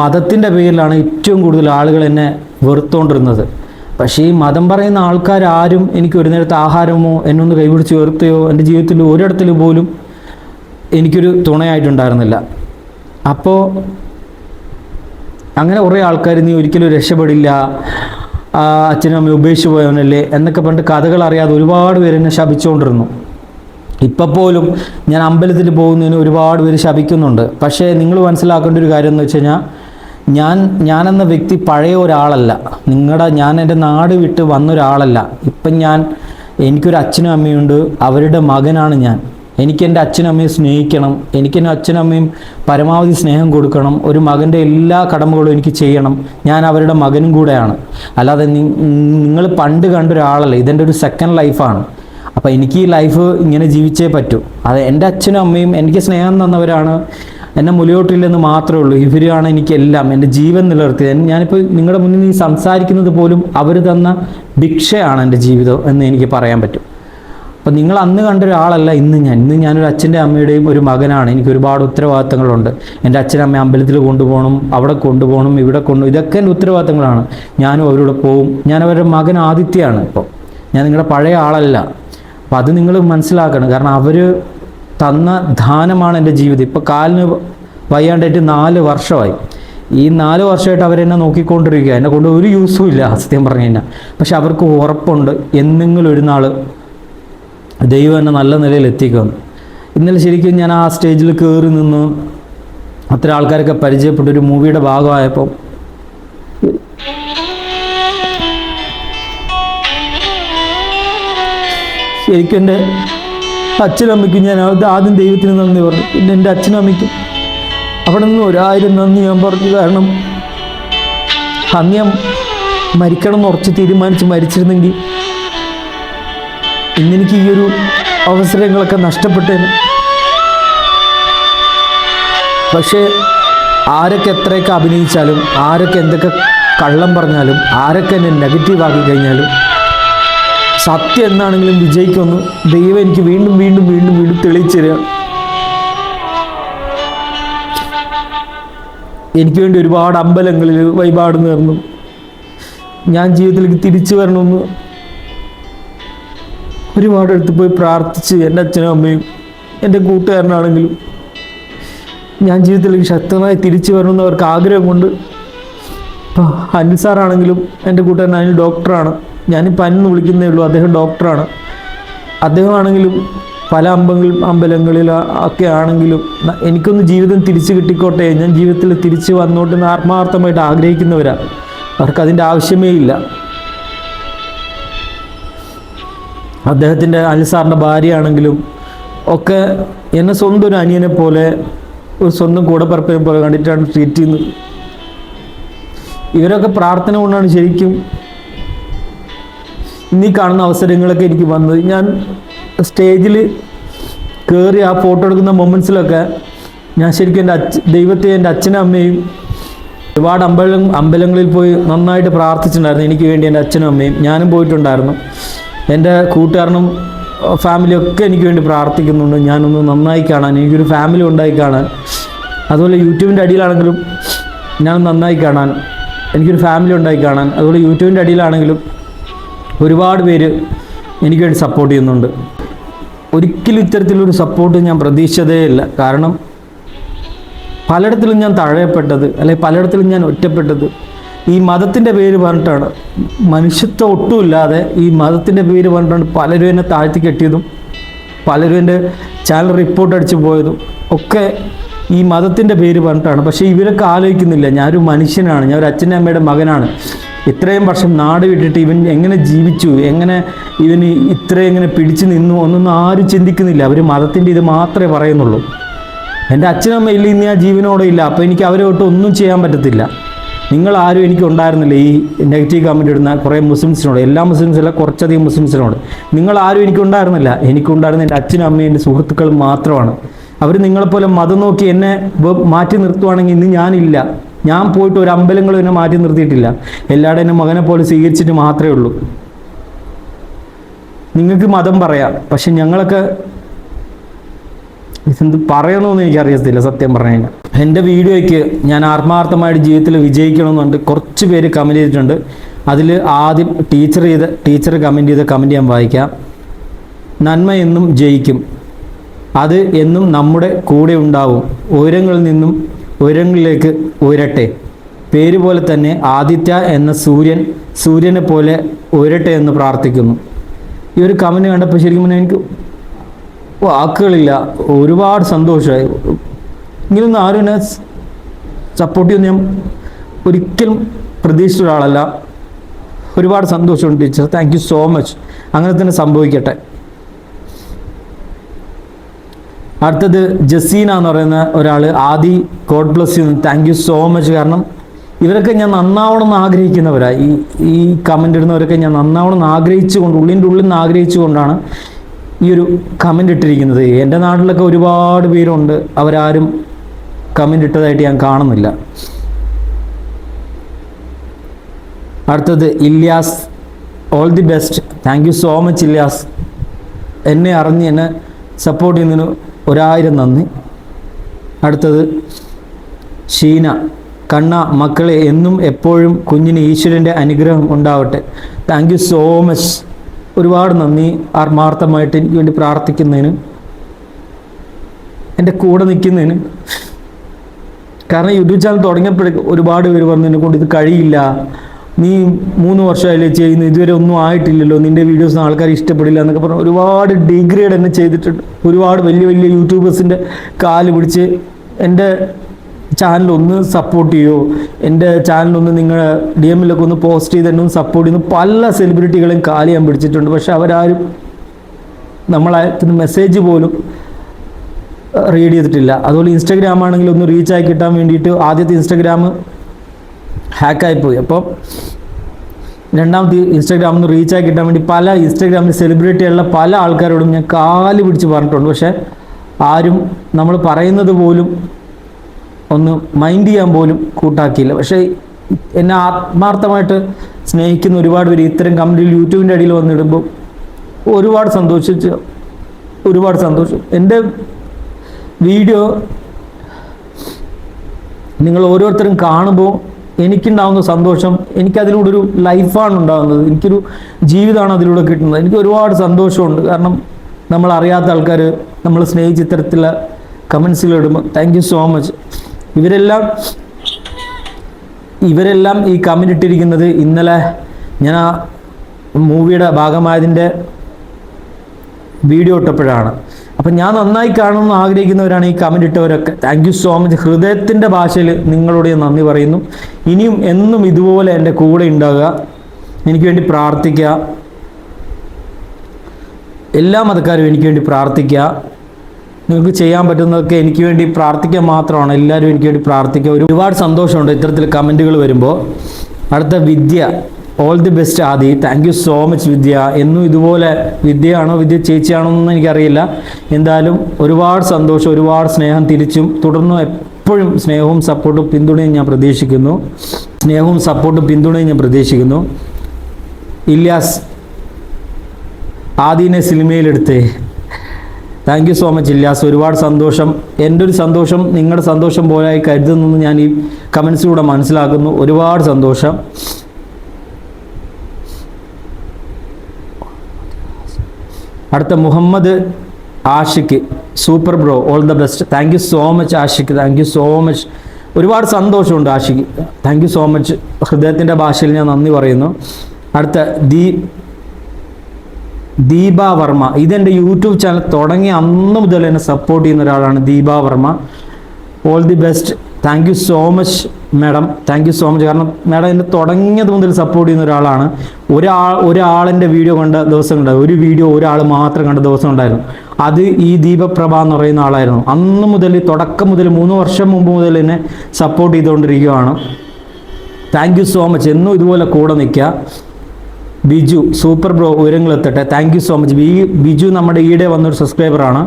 മതത്തിന്റെ പേരിലാണ് ഏറ്റവും കൂടുതൽ ആളുകൾ എന്നെ വെറുത്തുകൊണ്ടിരുന്നത് പക്ഷേ ഈ മതം പറയുന്ന ആൾക്കാർ ആരും എനിക്ക് ഒരു നേരത്തെ ആഹാരമോ എന്നൊന്ന് കൈപിടിച്ച് വെറുത്തയോ എന്റെ ജീവിതത്തിൽ ഒരിടത്തിൽ പോലും എനിക്കൊരു തുണയായിട്ടുണ്ടായിരുന്നില്ല. അപ്പോൾ അങ്ങനെ കുറേ ആൾക്കാർ നീ ഒരിക്കലും രക്ഷപ്പെടില്ല. അച്ഛനും അമ്മയും ഉപേക്ഷിച്ച് പോയവനല്ലേ എന്നൊക്കെ പറഞ്ഞിട്ട് കഥകൾ അറിയാതെ ഒരുപാട് പേര് എന്നെ ശപിച്ചുകൊണ്ടിരുന്നു. ഇപ്പം പോലും ഞാൻ അമ്പലത്തിൽ പോകുന്നതിന് ഒരുപാട് പേര് ശപിക്കുന്നുണ്ട്. പക്ഷേ നിങ്ങൾ മനസ്സിലാക്കേണ്ട ഒരു കാര്യം എന്ന് വെച്ച് കഴിഞ്ഞാൽ ഞാൻ ഞാനെന്ന വ്യക്തി പഴയ ഒരാളല്ല. നിങ്ങളുടെ ഞാൻ എന്റെ നാട് വിട്ട് വന്നൊരാളല്ല ഇപ്പം ഞാൻ എനിക്കൊരു അച്ഛനും അമ്മയുണ്ട്. അവരുടെ മകനാണ് ഞാൻ. എനിക്ക് എന്റെ അച്ഛനും അമ്മയും സ്നേഹിക്കണം. എനിക്ക് എന്റെ അച്ഛനും അമ്മയും പരമാവധി സ്നേഹം കൊടുക്കണം. ഒരു മകന്റെ എല്ലാ കടമകളും എനിക്ക് ചെയ്യണം. ഞാൻ അവരുടെ മകനും കൂടെയാണ്. അല്ലാതെ നിങ്ങൾ പണ്ട് കണ്ട ഒരാളല്ല ഇതെന്റെ ഒരു സെക്കൻഡ് ലൈഫാണ് അപ്പോൾ എനിക്ക് ഈ ലൈഫ് ഇങ്ങനെ ജീവിച്ചേ പറ്റൂ. അത് എന്റെ അച്ഛനും അമ്മയും എനിക്ക് സ്നേഹം തന്നവരാണ്. എന്നെ മുലയോട്ടില്ലെന്ന് മാത്രമേ ഉള്ളൂ. ഇവരാണ് എനിക്കെല്ലാം എന്റെ ജീവൻ നിലനിർത്തിയത്. ഞാനിപ്പോൾ നിങ്ങളുടെ മുന്നിൽ ഈ സംസാരിക്കുന്നത് പോലും അവർ തന്ന ഭിക്ഷയാണ് എന്റെ ജീവിതം എന്ന് എനിക്ക് പറയാൻ പറ്റും. അപ്പം നിങ്ങൾ അന്ന് കണ്ട ഒരാളല്ല ഇന്ന് ഞാൻ. ഇന്ന് ഞാനൊരു അച്ഛന്റെ അമ്മയുടെയും ഒരു മകനാണ്. എനിക്ക് ഒരുപാട് ഉത്തരവാദിത്തങ്ങളുണ്ട്. എന്റെ അച്ഛനും അമ്മ അമ്പലത്തിൽ കൊണ്ടുപോകണം അവിടെ കൊണ്ടുപോകണം ഇവിടെ കൊണ്ടു ഇതൊക്കെ എന്റെ ഉത്തരവാദിത്തങ്ങളാണ്. ഞാനും അവരോട് പോവും. ഞാൻ അവരുടെ മകൻ ആദിത്യയാണ് ഇപ്പോൾ ഞാൻ നിങ്ങളുടെ പഴയ ആളല്ല. അപ്പം അത് നിങ്ങൾ മനസ്സിലാക്കണം. കാരണം അവർ തന്ന ദാനമാണ് എന്റെ ജീവിതം. ഇപ്പോൾ കാലിന് വയ്യാണ്ടായിട്ട് നാല് വർഷമായി. ഈ നാല് വർഷമായിട്ട് അവരെന്നെ നോക്കിക്കൊണ്ടിരിക്കുക എന്നെ കൊണ്ട് ഒരു യൂസും ഇല്ല സത്യം പറഞ്ഞു കഴിഞ്ഞാൽ. പക്ഷെ അവർക്ക് ഉറപ്പുണ്ട്. എന്തെങ്കിലും ഒരു നാൾ ദൈവം എന്നെ നല്ല നിലയിൽ എത്തിക്കുന്നു ഇന്നലെ ശരിക്കും ഞാൻ ആ സ്റ്റേജിൽ കയറി നിന്ന് അത്ര ആൾക്കാരൊക്കെ പരിചയപ്പെട്ട ഒരു മൂവിയുടെ ഭാഗമായപ്പോൾ ശരിക്കും എന്റെ അച്ഛനും അമ്മയ്ക്കും ഞാൻ ആദ്യം ദൈവത്തിന് നന്ദി പറഞ്ഞു. പിന്നെ എന്റെ അച്ഛനും അമ്മയ്ക്കും അവിടെ നിന്ന് ഒരായിരം നന്ദി ഞാൻ പറഞ്ഞു. കാരണം അന്ന് ഞാൻ മരിക്കണം എന്ന് ഉറച്ച് തീരുമാനിച്ച് മരിച്ചിരുന്നെങ്കിൽ ഇന്നെനിക്ക് ഈ ഒരു അവസരങ്ങളൊക്കെ നഷ്ടപ്പെട്ടേനെ. പക്ഷേ ആരൊക്കെ എത്രയൊക്കെ അഭിനയിച്ചാലും ആരൊക്കെ എന്തൊക്കെ കള്ളം പറഞ്ഞാലും ആരൊക്കെ എന്നെ നെഗറ്റീവ് ആക്കി കഴിഞ്ഞാലും സത്യം എന്നാണെങ്കിലും വിജയിക്കൊന്ന് ദൈവം എനിക്ക് വീണ്ടും വീണ്ടും വീണ്ടും വീണ്ടും തെളിയിച്ചു തരിക. എനിക്ക് വേണ്ടി ഒരുപാട് അമ്പലങ്ങളിൽ വഴിപാട് നേർന്നു ഞാൻ ജീവിതത്തിലേക്ക് തിരിച്ചു വരണമെന്ന് ഒരുപാട് അടുത്ത് പോയി പ്രാർത്ഥിച്ച് എന്റെ അച്ഛനും അമ്മയും എന്റെ കൂട്ടുകാരനാണെങ്കിലും ഞാൻ ജീവിതത്തിലേക്ക് ശക്തമായി തിരിച്ചു വരണമെന്ന് അവർക്ക് ആഗ്രഹമുണ്ട്. ഇപ്പോൾ അനിൽ സാറാണെങ്കിലും എന്റെ കൂട്ടുകാരൻ അനിൽ ഡോക്ടറാണ്. ഞാനിപ്പോൾ അനിൽ വിളിക്കുന്നേ ഉള്ളൂ അദ്ദേഹം ഡോക്ടറാണ്. അദ്ദേഹമാണെങ്കിലും പല അമ്പങ്ങൾ അമ്പലങ്ങളിൽ ഒക്കെ ആണെങ്കിലും എനിക്കൊന്ന് ജീവിതം തിരിച്ചു കിട്ടിക്കോട്ടെ ഞാൻ ജീവിതത്തിൽ തിരിച്ചു വന്നോട്ടെന്ന് ആത്മാർത്ഥമായിട്ട് ആഗ്രഹിക്കുന്നവരാണ് അവർക്ക് അതിന്റെ ആവശ്യമേ ഇല്ല. അദ്ദേഹത്തിന്റെ അലിസാറിന്റെ ഭാര്യയാണെങ്കിലും ഒക്കെ എന്നെ സ്വന്തം ഒരു അനിയനെ പോലെ ഒരു സ്വന്തം കൂടപ്പറപ്പിനെ പോലെ കണ്ടിട്ടാണ് ട്രീറ്റ് ചെയ്യുന്നത്. ഇവരൊക്കെ പ്രാർത്ഥന കൊണ്ടാണ് ശരിക്കും ഇന്നീ കാണുന്ന അവസരങ്ങളൊക്കെ എനിക്ക് വന്നത്. ഞാൻ സ്റ്റേജിൽ കയറി ആ ഫോട്ടോ എടുക്കുന്ന മൊമെന്റ്സിലൊക്കെ ഞാൻ ശരിക്കും എന്റെ അച്ഛ ദൈവത്തെ എന്റെ അച്ഛനും അമ്മയും ഒരുപാട് അമ്പലം അമ്പലങ്ങളിൽ പോയി നന്നായിട്ട് പ്രാർത്ഥിച്ചിട്ടുണ്ടായിരുന്നു. എനിക്ക് വേണ്ടി എന്റെ അച്ഛനും അമ്മയും ഞാനും പോയിട്ടുണ്ടായിരുന്നു. എന്റെ കൂട്ടുകാരനും ഫാമിലിയൊക്കെ എനിക്ക് വേണ്ടി പ്രാർത്ഥിക്കുന്നുണ്ട്. ഞാനൊന്ന് നന്നായി കാണാൻ. എനിക്കൊരു ഫാമിലി ഉണ്ടായി കാണാൻ. അതുപോലെ യൂട്യൂബിന്റെ അടിയിലാണെങ്കിലും ഞാൻ നന്നായി കാണാൻ. എനിക്കൊരു ഫാമിലി ഉണ്ടായി കാണാൻ. അതുപോലെ യൂട്യൂബിന്റെ അടിയിലാണെങ്കിലും ഒരുപാട് പേര് എനിക്ക് വേണ്ടി സപ്പോർട്ട് ചെയ്യുന്നുണ്ട്. ഒരിക്കലും ഇത്തരത്തിലൊരു സപ്പോർട്ട് ഞാൻ പ്രതീക്ഷിച്ചതേ ഇല്ല. കാരണം പലയിടത്തിലും ഞാൻ തഴയപ്പെട്ടത് അല്ലെങ്കിൽ പലയിടത്തിലും ഞാൻ ഒറ്റപ്പെട്ടത് ഈ മതത്തിന്റെ പേര് പറഞ്ഞിട്ടാണ്. മനുഷ്യത്വം ഒട്ടുമില്ലാതെ ഈ മതത്തിന്റെ പേര് പറഞ്ഞിട്ടാണ് പലരും എന്നെ താഴ്ത്തി കെട്ടിയതും പലരും എന്റെ ചാനൽ റിപ്പോർട്ട് അടിച്ചു പോയതും ഒക്കെ ഈ മതത്തിന്റെ പേര് പറഞ്ഞിട്ടാണ്. പക്ഷേ ഇവരൊക്കെ ആലോചിക്കുന്നില്ല. ഞാനൊരു മനുഷ്യനാണ്. ഞാൻ ഒരു അച്ഛന്റെ അമ്മയുടെ മകനാണ്. ഇത്രയും വർഷം നാട് വിട്ടിട്ട് ഇവൻ എങ്ങനെ ജീവിച്ചു? എങ്ങനെ ഇവന് ഇത്രയും എങ്ങനെ പിടിച്ചു നിന്നു? ഒന്നൊന്നും ആരും ചിന്തിക്കുന്നില്ല. അവർ മതത്തിന്റെ ഇത് മാത്രമേ പറയുന്നുള്ളൂ. എന്റെ അച്ഛനമ്മ ഇല്ല. ഇന്ന് ഞാൻ ജീവനോടെ ഇല്ല. അപ്പോൾ എനിക്ക് അവരെ തൊട്ട് ഒന്നും ചെയ്യാൻ പറ്റത്തില്ല. നിങ്ങൾ ആരും എനിക്ക് ഉണ്ടായിരുന്നില്ല ഈ നെഗറ്റീവ് കമന്റ് ഇടുന്ന കുറേ മുസ്ലിംസിനോട്. എല്ലാ മുസ്ലിംസല്ല കുറച്ചധികം മുസ്ലിംസിനോട്. നിങ്ങൾ ആരും എനിക്കുണ്ടായിരുന്നില്ല. എനിക്കുണ്ടായിരുന്ന എന്റെ അച്ഛനും അമ്മയും എന്റെ സുഹൃത്തുക്കളും മാത്രമാണ്. അവർ നിങ്ങളെപ്പോലെ മതം നോക്കി എന്നെ മാറ്റി നിർത്തുവാണെങ്കിൽ ഇന്ന് ഞാനില്ല. ഞാൻ പോയിട്ട് ഒരു അമ്പലങ്ങളും എന്നെ മാറ്റി നിർത്തിയിട്ടില്ല. എല്ലാവരും എന്റെ മകനെ പോലെ സ്വീകരിച്ചിട്ട് മാത്രമേ ഉള്ളൂ. നിങ്ങൾക്ക് മതം പറയാം. പക്ഷെ ഞങ്ങളൊക്കെ ഇതെന്ത് പറയണമെന്ന് എനിക്കറിയത്തില്ല സത്യം പറഞ്ഞു കഴിഞ്ഞാൽ. എന്റെ വീഡിയോയ്ക്ക് ഞാൻ ആത്മാർത്ഥമായിട്ട് ജീവിതത്തിൽ വിജയിക്കണമെന്നുണ്ട്. കുറച്ച് പേര് കമന്റ് ചെയ്തിട്ടുണ്ട്. അതിൽ ആദ്യം ടീച്ചർ ചെയ്ത് ടീച്ചർ കമന്റ് ചെയ്ത കമന്റ് ഞാൻ വായിക്കാം. നന്മ എന്നും ജയിക്കും. അത് എന്നും നമ്മുടെ കൂടെ ഉണ്ടാവും. ഉയരങ്ങളിൽ നിന്നും ഉയരങ്ങളിലേക്ക് ഉയരട്ടെ. പേര് പോലെ തന്നെ ആദിത്യ എന്ന സൂര്യൻ സൂര്യനെ പോലെ ഉയരട്ടെ എന്ന് പ്രാർത്ഥിക്കുന്നു. ഈ ഒരു കമന്റ് കണ്ടപ്പോൾ ശരിക്കും എനിക്ക് വാക്കുകളില്ല. ഒരുപാട് സന്തോഷമായി. ഇങ്ങനൊന്നും ആരും എന്നെ സപ്പോർട്ട് ചെയ്യുന്ന ഞാൻ ഒരിക്കലും പ്രതീക്ഷിച്ച ഒരാളല്ല. ഒരുപാട് സന്തോഷമുണ്ട് teacher. Thank you so much അങ്ങനെ തന്നെ സംഭവിക്കട്ടെ. അടുത്തത് ജസീന എന്ന് പറയുന്ന ഒരാൾ Aadi god bless you thank you so much കാരണം ഇവരൊക്കെ ഞാൻ നന്നാവണം എന്ന് ആഗ്രഹിക്കുന്നവരാ. ഈ ഈ കമന്റ് ഇടുന്നവരൊക്കെ ഞാൻ നന്നാവണം എന്ന് ആഗ്രഹിച്ചുകൊണ്ട് ഉള്ളിന്റെ ഉള്ളിൽ നിന്ന് ആഗ്രഹിച്ചുകൊണ്ടാണ് ഈ ഒരു കമന്റ് ഇട്ടിരിക്കുന്നത്. എന്റെ നാട്ടിലൊക്കെ ഒരുപാട് പേരുണ്ട്. അവരാരും കമന്റ് ഇട്ടതായിട്ട് ഞാൻ കാണുന്നില്ല. അടുത്തത് Ilyas all the best thank you so much Ilyas. എന്നെ അറിഞ്ഞ് എന്നെ സപ്പോർട്ട് ചെയ്യുന്നതിന് ഒരായിരം നന്ദി. അടുത്തത് ഷീന കണ്ണ മക്കളെ എന്നും എപ്പോഴും കുഞ്ഞിന് ഈശ്വരന്റെ അനുഗ്രഹം ഉണ്ടാവട്ടെ. താങ്ക് യു സോ മച്ച് ഒരുപാട് നന്ദി ആത്മാർത്ഥമായിട്ട് എനിക്ക് വേണ്ടി പ്രാർത്ഥിക്കുന്നതിന്. എന്റെ കൂടെ നിൽക്കുന്നതിന്. കാരണം യൂട്യൂബ് ചാനൽ തുടങ്ങിയപ്പോഴേ ഒരുപാട് പേര് പറഞ്ഞു എന്നെ കൊണ്ട് ഇത് കഴിയില്ല. നീ മൂന്ന് വർഷമായില്ലേ ചെയ്യുന്നു ഇതുവരെ ഒന്നും ആയിട്ടില്ലല്ലോ നിന്റെ വീഡിയോസ് ആൾക്കാർ ഇഷ്ടപ്പെടില്ല എന്നൊക്കെ പറഞ്ഞു ഒരുപാട് ഡിഗ്രേഡ് എന്നെ ചെയ്തിട്ടുണ്ട്. ഒരുപാട് വലിയ വലിയ യൂട്യൂബേഴ്സിന്റെ കാൽ പിടിച്ച് എന്റെ ചാനൽ ഒന്ന് സപ്പോർട്ട് ചെയ്യോ. എന്റെ ചാനലൊന്ന് നിങ്ങൾ ഡി എമ്മിലൊക്കെ ഒന്ന് പോസ്റ്റ് ചെയ്ത് എന്നെ ഒന്ന് സപ്പോർട്ട് ചെയ്യുന്നു പല സെലിബ്രിറ്റികളെയും കാൽ ഞാൻ പിടിച്ചിട്ടുണ്ട്. പക്ഷെ അവരാരും നമ്മളെ മെസ്സേജ് പോലും റീഡ് ചെയ്തിട്ടില്ല. അതുപോലെ ഇൻസ്റ്റാഗ്രാം ആണെങ്കിൽ ഒന്ന് റീച്ച് ആയി കിട്ടാൻ വേണ്ടിയിട്ട് ആദ്യത്തെ ഇൻസ്റ്റാഗ്രാം ഹാക്കായി പോയി. അപ്പോൾ രണ്ടാമത്തെ ഇൻസ്റ്റാഗ്രാമിൽ നിന്ന് റീച്ച് ആയി കിട്ടാൻ വേണ്ടി പല ഇൻസ്റ്റാഗ്രാമിൽ സെലിബ്രിറ്റിയുള്ള പല ആൾക്കാരോടും ഞാൻ കാൽ പിടിച്ച് പറഞ്ഞിട്ടുണ്ട്. പക്ഷേ ആരും നമ്മൾ പറയുന്നത് പോലും ഒന്ന് മൈൻഡ് ചെയ്യാൻ പോലും കൂട്ടാക്കിയില്ല. പക്ഷേ എന്നെ ആത്മാർത്ഥമായിട്ട് സ്നേഹിക്കുന്ന ഒരുപാട് പേര് ഇത്തരം കമന്റിൽ യൂട്യൂബിന്റെ അടിയിൽ വന്നിടുമ്പോൾ ഒരുപാട് സന്തോഷിച്ച് ഒരുപാട് സന്തോഷം. എന്റെ വീഡിയോ നിങ്ങൾ ഓരോരുത്തരും കാണുമ്പോൾ എനിക്കുണ്ടാവുന്ന സന്തോഷം എനിക്കതിലൂടെ ഒരു ലൈഫാണ് ഉണ്ടാകുന്നത്. എനിക്കൊരു ജീവിതമാണ് അതിലൂടെ കിട്ടുന്നത്. എനിക്ക് ഒരുപാട് സന്തോഷമുണ്ട്. കാരണം നമ്മൾ അറിയാത്ത ആൾക്കാർ നമ്മൾ സ്നേഹിച്ച ഇത്തരത്തിലുള്ള കമൻസുകൾ ഇടുമ്പോൾ താങ്ക് യു സോ മച്ച് ഇവരെല്ലാം ഇവരെല്ലാം ഈ കമന്റ് ഇട്ടിരിക്കുന്നത് ഇന്നലെ ഞാൻ ആ മൂവിയുടെ ഭാഗമായതിന്റെ വീഡിയോ ഇട്ടപ്പോഴാണ്. അപ്പം ഞാൻ നന്നായി കാണണമെന്ന് ആഗ്രഹിക്കുന്നവരാണ് ഈ കമന്റ് ഇട്ടവരൊക്കെ. താങ്ക് യു സോ മച്ച് ഹൃദയത്തിന്റെ ഭാഷയിൽ നിങ്ങളോട് ഞാൻ നന്ദി പറയുന്നു. ഇനിയും എന്നും ഇതുപോലെ എന്റെ കൂടെ ഉണ്ടാകുക. എനിക്ക് വേണ്ടി പ്രാർത്ഥിക്കുക. എല്ലാ മതക്കാരും എനിക്ക് വേണ്ടി പ്രാർത്ഥിക്കുക. നിങ്ങൾക്ക് ചെയ്യാൻ പറ്റുന്നതൊക്കെ എനിക്ക് വേണ്ടി പ്രാർത്ഥിക്കാൻ മാത്രമാണ്. എല്ലാവരും എനിക്ക് വേണ്ടി പ്രാർത്ഥിക്കുക. ഒരുപാട് സന്തോഷമുണ്ട് ഇത്തരത്തിൽ കമന്റുകൾ വരുമ്പോൾ. അടുത്ത Vidya. All the best Aadi. Thank you so much Vidya. എന്നും ഇതുപോലെ വിദ്യയാണോ വിദ്യ ചേച്ചിയാണോ എന്നൊന്നും എനിക്കറിയില്ല. എന്തായാലും ഒരുപാട് സന്തോഷം ഒരുപാട് സ്നേഹം തിരിച്ചും തുടർന്നും എപ്പോഴും സ്നേഹവും സപ്പോർട്ടും പിന്തുണയും ഞാൻ പ്രതീക്ഷിക്കുന്നു. സ്നേഹവും സപ്പോർട്ടും പിന്തുണയും ഞാൻ പ്രതീക്ഷിക്കുന്നു. ഇല്യാസ് ആദിനെ സിനിമയിലെടുത്തേ. Thank you so much Ilyas ഒരുപാട് സന്തോഷം. എന്റെ ഒരു സന്തോഷം നിങ്ങളുടെ സന്തോഷം പോലായി കരുതുന്നു ഞാൻ ഈ കമൻസിലൂടെ മനസ്സിലാക്കുന്നു. ഒരുപാട് സന്തോഷം. അടുത്ത Muhammad Ashiq super bro all the best thank you so much Ashiq thank you so much ഒരുപാട് സന്തോഷമുണ്ട് Ashiq. Thank you so much ഹൃദയത്തിന്റെ ഭാഷയിൽ ഞാൻ നന്ദി പറയുന്നു. അടുത്ത ദീ ദീപ വർമ്മ. ഇതെന്റെ യൂട്യൂബ് ചാനൽ തുടങ്ങിയ അന്ന് മുതൽ എന്നെ സപ്പോർട്ട് ചെയ്യുന്ന ഒരാളാണ് Deepa Varma. All the best thank you so much madam thank you so much കാരണം മാഡം എന്നെ തുടങ്ങിയത് മുതൽ സപ്പോർട്ട് ചെയ്യുന്ന ഒരാളാണ്. ഒരാൾ ഒരാളിന്റെ വീഡിയോ കണ്ട ദിവസം ഉണ്ടായിരുന്നു. ഒരു വീഡിയോ ഒരാൾ മാത്രം കണ്ട ദിവസം ഉണ്ടായിരുന്നു. അത് ഈ ദീപപ്രഭ എന്ന് പറയുന്ന ആളായിരുന്നു. അന്ന് മുതൽ തുടക്കം മുതൽ മൂന്ന് വർഷം മുമ്പ് മുതൽ എന്നെ സപ്പോർട്ട് ചെയ്തുകൊണ്ടിരിക്കുകയാണ്. താങ്ക് യു സോ മച്ച് എന്നും ഇതുപോലെ കൂടെ നിൽക്കുക. Biju super bro ഉയരങ്ങളെത്തട്ടെ thank you so much B Biju നമ്മുടെ ഈടെ വന്നൊരു സബ്സ്ക്രൈബറാണ്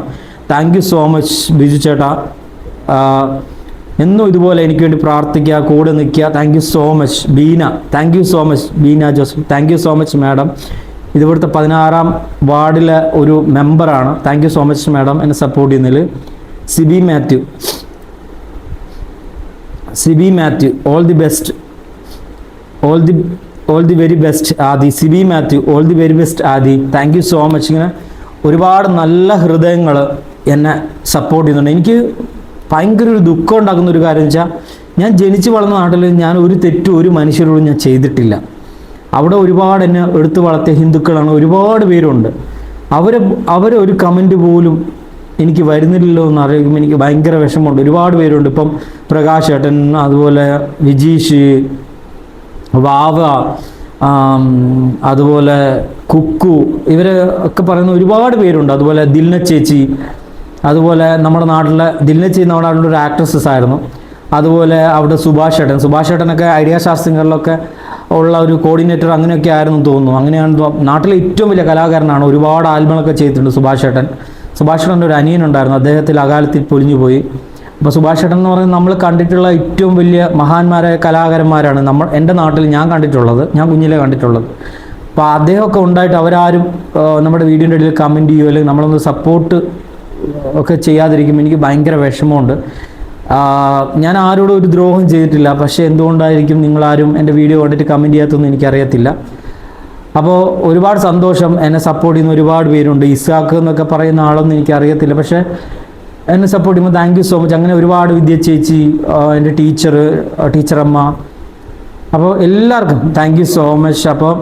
thank you so much Biju ചേട്ടാ. എന്നും ഇതുപോലെ എനിക്ക് വേണ്ടി പ്രാർത്ഥിക്കുക കൂടെ നിൽക്കുക. Thank you so much Beena. Thank you so much Beena Joseph. Thank you so much madam ഇതിവിടുത്തെ പതിനാറാം വാർഡിലെ ഒരു മെമ്പറാണ് thank you so much madam എന്നെ സപ്പോർട്ട് ചെയ്യുന്നതിൽ Sibi Mathew. Sibi Mathew. All the best all the all the very best Aadi. Sibi Mathew. All the very best Aadi. Thank you so much ഇങ്ങനെ ഒരുപാട് നല്ല ഹൃദയങ്ങൾ എന്നെ സപ്പോർട്ട് ചെയ്യുന്നുണ്ട്. എനിക്ക് ഭയങ്കര ഒരു ദുഃഖം ഉണ്ടാക്കുന്ന ഒരു കാര്യം വെച്ചാൽ ഞാൻ ജനിച്ചു വളർന്ന നാട്ടിൽ ഞാൻ ഒരു തെറ്റും ഒരു മനുഷ്യരോടും ഞാൻ ചെയ്തിട്ടില്ല. അവിടെ ഒരുപാട് എന്നെ എടുത്തു വളർത്തിയ ഹിന്ദുക്കളാണ് ഒരുപാട് പേരുണ്ട്. അവരെ അവരെ ഒരു കമന്റ് പോലും എനിക്ക് വരുന്നില്ലല്ലോ എന്ന് അറിയുമ്പോൾ എനിക്ക് ഭയങ്കര വിഷമമുണ്ട്. ഒരുപാട് പേരുണ്ട്. ഇപ്പം പ്രകാശ് ഏട്ടൻ അതുപോലെ വിജീഷ് വാവ അതുപോലെ കുക്കു ഇവരെ ഒക്കെ പറയുന്ന ഒരുപാട് പേരുണ്ട്. അതുപോലെ ദിൽന ചേച്ചി അതുപോലെ നമ്മുടെ നാട്ടിലെ ദിൽന ചേച്ചി നമ്മുടെ നാട്ടിലെ ഒരു ആക്ട്രസസ് ആയിരുന്നു. അതുപോലെ അവിടെ സുഭാഷ് ഏട്ടൻ. സുഭാഷ് ഏട്ടനൊക്കെ ഐഡിയ ശാസ്ത്രങ്ങളിലൊക്കെ ഉള്ള ഒരു കോർഡിനേറ്റർ അങ്ങനെയൊക്കെ ആയിരുന്നു തോന്നുന്നു. അങ്ങനെയാണ് നാട്ടിലെ ഏറ്റവും വലിയ കലാകാരനാണ്. ഒരുപാട് ആൽബങ്ങളൊക്കെ ചെയ്തിട്ടുണ്ട് സുഭാഷ് ഏട്ടൻ. സുഭാഷ് ഏട്ടന്റെ ഒരു അനിയനുണ്ടായിരുന്നു അദ്ദേഹത്തിൽ അകാലത്തിൽ പൊലിഞ്ഞു പോയി. അപ്പോൾ സുഭാഷ് ഏട്ടൻ എന്ന് പറയുന്നത് നമ്മൾ കണ്ടിട്ടുള്ള ഏറ്റവും വലിയ മഹാന്മാരായ കലാകാരന്മാരാണ് നമ്മൾ എന്റെ നാട്ടിൽ ഞാൻ കണ്ടിട്ടുള്ളത്. ഞാൻ കുഞ്ഞിലെ കണ്ടിട്ടുള്ളത്. അപ്പോൾ അദ്ദേഹമൊക്കെ ഉണ്ടായിട്ട് അവരാരും നമ്മുടെ വീഡിയോന്റെ ഇടയിൽ കമന്റ് ചെയ്യുമോ അല്ലെങ്കിൽ നമ്മളൊന്ന് സപ്പോർട്ട് ഒക്കെ ചെയ്യാതിരിക്കുമ്പോൾ എനിക്ക് ഭയങ്കര വിഷമമുണ്ട്. ഞാൻ ആരോടും ഒരു ദ്രോഹം ചെയ്തിട്ടില്ല. പക്ഷേ എന്തുകൊണ്ടായിരിക്കും നിങ്ങളാരും എന്റെ വീഡിയോ കണ്ടിട്ട് കമന്റ് ചെയ്യാത്തൊന്നും എനിക്കറിയത്തില്ല. അപ്പോൾ ഒരുപാട് സന്തോഷം എന്നെ സപ്പോർട്ട് ചെയ്യുന്ന ഒരുപാട് പേരുണ്ട്. ഇസാക്ക് എന്നൊക്കെ പറയുന്ന ആളൊന്നും എനിക്കറിയത്തില്ല. പക്ഷേ എന്നെ സപ്പോർട്ട് ചെയ്യുമ്പോൾ താങ്ക് യു സോ മച്ച് അങ്ങനെ ഒരുപാട് വിദ്യ ചേച്ചി എന്റെ ടീച്ചർ ടീച്ചറമ്മ. അപ്പോൾ എല്ലാവർക്കും താങ്ക് യു സോ മച്ച് അപ്പോൾ